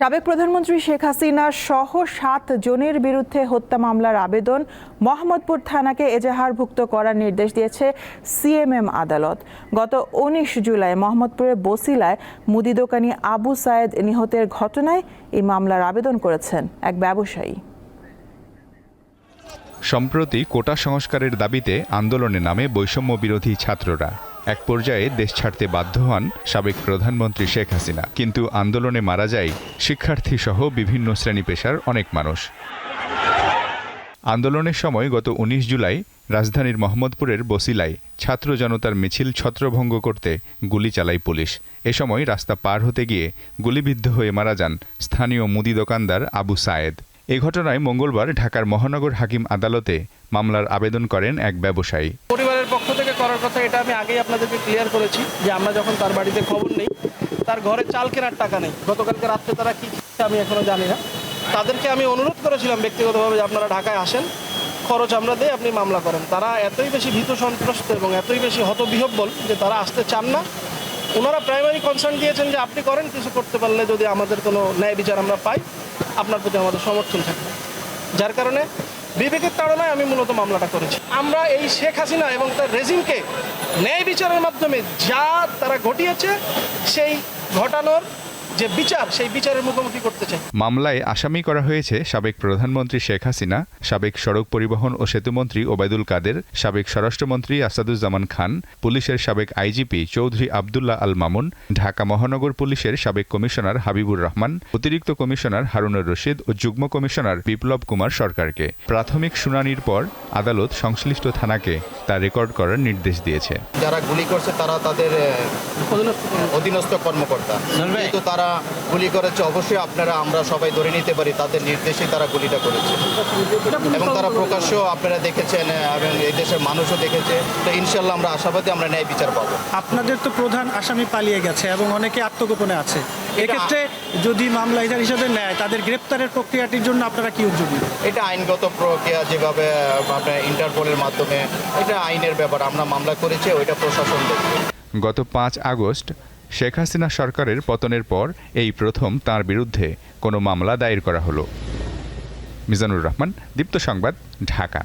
সাবেক প্রধানমন্ত্রী শেখ হাসিনা সহ সাত জনের বিরুদ্ধে হত্যা মামলার আবেদন মোহাম্মদপুর থানাকে এজাহারভুক্ত করার নির্দেশ দিয়েছে সিএমএম আদালত। গত উনিশ জুলাই মোহাম্মদপুরের বসিলায় মুদি দোকানি আবু সায়েদ নিহতের ঘটনায় এই মামলার আবেদন করেছেন এক ব্যবসায়ী। সম্প্রতি কোটা সংস্কারের দাবিতে আন্দোলনে নামে বৈষম্য বিরোধী ছাত্ররা। এক পর্যায়ে দেশ ছাড়তে বাধ্য হন সাবেক প্রধানমন্ত্রী শেখ হাসিনা। কিন্তু আন্দোলনে মারা যায় শিক্ষার্থী সহ বিভিন্ন শ্রেণি পেশার অনেক মানুষ। আন্দোলনের সময় গত ১৯ জুলাই রাজধানীর মোহাম্মদপুরের বসিলায় ছাত্র জনতার মিছিল ছত্রভঙ্গ করতে গুলি চালায় পুলিশ। এ সময় রাস্তা পার হতে গিয়ে গুলিবিদ্ধ হয়ে মারা যান স্থানীয় মুদি দোকানদার আবু সায়েদ। এ ঘটনায় মঙ্গলবার ঢাকার মহানগর হাকিম আদালতে মামলার আবেদন করেন এক ব্যবসায়ী। করার কথা, এটা আমি আগেই আপনাদেরকে ক্লিয়ার করেছি যে আমরা যখন তার বাড়িতে খবর নেই, তার ঘরে চাল কেনার টাকা নেই। গতকালকে রাত্রে তারা কি আমি এখনও জানি না। তাদেরকে আমি অনুরোধ করেছিলাম ব্যক্তিগতভাবে যে আপনারা ঢাকায় আসেন, খরচ আমরা দিয়ে আপনি মামলা করেন। তারা এতই বেশি ভীত সন্ত্রস্ত এবং এতই বেশি হতবিহব্বল যে তারা আসতে চান না। ওনারা প্রাইমারি কনসার্ন দিয়েছেন যে আপনি করেন, কিছু করতে পারলে যদি আমাদের কোনো ন্যায় বিচার আমরা পাই, আপনার প্রতি আমাদের সমর্থন থাকবে। যার কারণে বিবেকের তাড়নায় আমি মূলত মামলাটা করেছি। আমরা এই শেখ হাসিনা এবং তার রেজিমকে ন্যায় বিচারের মাধ্যমে যা তারা ঘটিয়েছে, সেই ঘটানোর যে বিচার, সেই বিচারের মুখোমুখি করতে চাই। মামলায় আসামি করা হয়েছে সাবেক প্রধানমন্ত্রী শেখ হাসিনা, সাবেক সড়ক পরিবহন ও সেতুমন্ত্রী ওবায়দুল কাদের, সাবেক স্বরাষ্ট্রমন্ত্রী আসাদুজ্জামান খান, পুলিশের সাবেক আইজিপি চৌধুরী আবদুল্লাহ আল মামুন, ঢাকা মহানগর পুলিশের সাবেক কমিশনার হাবিবুর রহমান, অতিরিক্ত কমিশনার হারুনুর রশিদ ও যুগ্ম কমিশনার বিপ্লব কুমার সরকারকে। প্রাথমিক শুনানির পর আদালত সংশ্লিষ্ট থানাকে তা রেকর্ড করার নির্দেশ দিয়েছে। যারা গুলি করছে তারা তাদের অধীনস্থ কর্মকর্তা। যেহেতু তারা গুলি করেছে অবশ্যই আপনারা আমরা সবাই ধরে নিতে পারি তাদের নির্দেশে তারা গুলিটা করেছে। এবং তারা প্রকাশ্য আপনারা দেখেছেন এবং এই দেশের মানুষও দেখেছে। তো ইনশাল্লাহ আমরা আশাবাদী আমরা ন্যায় বিচার পাবো। আপনাদের তো প্রধান আসামি পালিয়ে গেছে এবং অনেকে আত্মগোপনে আছে। এক্ষেত্রে যদি মামলা এজার হিসেবে নেয় তাদের গ্রেপ্তারের প্রক্রিয়াটির জন্য আপনারা কি উদ্যোগী? এটা আইনগত প্রক্রিয়া যেভাবে আপনার ইন্টারপোলের মাধ্যমে এটা আইনের ব্যাপার আমরা মামলা করেছি ওইটা প্রশাসন দেখবে গত পাঁচ আগস্ট শেখ হাসিনা সরকারের পতনের পর এই প্রথম তার বিরুদ্ধে কোনো মামলা দায়ের করা হলো। মিজানুর রহমান দীপ্ত সংবাদ ঢাকা।